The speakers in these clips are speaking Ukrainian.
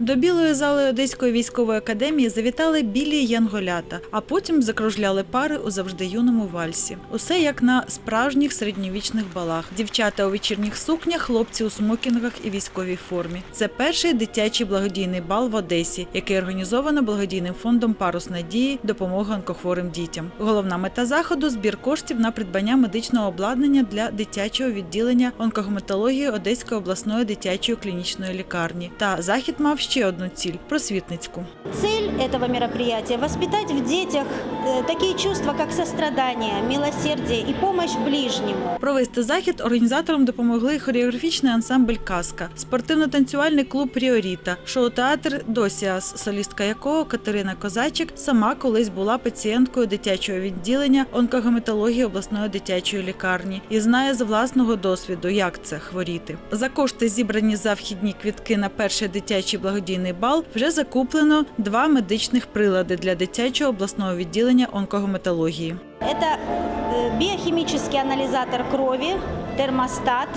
До білої зали Одеської військової академії завітали білі янголята, а потім закружляли пари у завжди юному вальсі. Усе як на справжніх середньовічних балах. Дівчата у вечірніх сукнях, хлопці у смокінгах і військовій формі. Це перший дитячий благодійний бал в Одесі, який організовано благодійним фондом Парус надії допомога онкохворим дітям. Головна мета заходу збір коштів на придбання медичного обладнання для дитячого відділення онкогематології Одеської обласної дитячої клінічної лікарні. Та захід мав ще одну ціль просвітницьку. Цель этого мероприятия – воспитать в детях э, такие чувства, как сострадание, милосердие и помощь ближнему. Провести захід організаторам допомогли хореографічний ансамбль Казка, спортивно-танцювальний клуб Пріоріта, шоу-театр Досіас, солістка якого Катерина Козачик сама колись була пацієнткою дитячого відділення онкогематології обласної дитячої лікарні і знає з власного досвіду, як це хворіти. За кошти, зібрані за вхідні квітки на перший дитячий благодійний бал, вже закуплено два медичних прилади для дитячого обласного відділення онкогематології. Это э, биохимический анализатор крови, термостат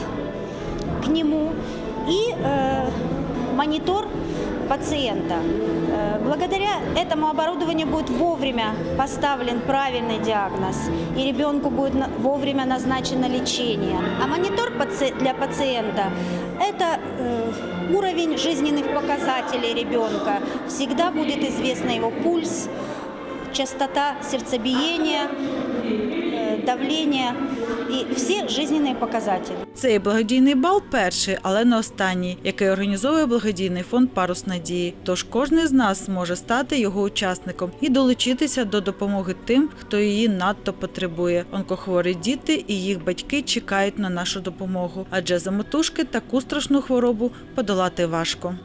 к нему и э, монитор пациента. Э, Благодаря этому оборудованию будет вовремя поставлен правильный диагноз, и ребенку будет вовремя назначено лечение. А монитор для пациента – это э, уровень жизненных показателей ребенка. Всегда будет известно его пульс, частота сердцебиения, э, давление и все жизненные показатели. Цей благодійний бал перший, але не останній, який організовує благодійний фонд Парус надії. Тож кожен з нас може стати його учасником і долучитися до допомоги тим, хто її надто потребує. Онкохворі діти і їх батьки чекають на нашу допомогу, адже замотушки таку страшну хворобу подолати важко.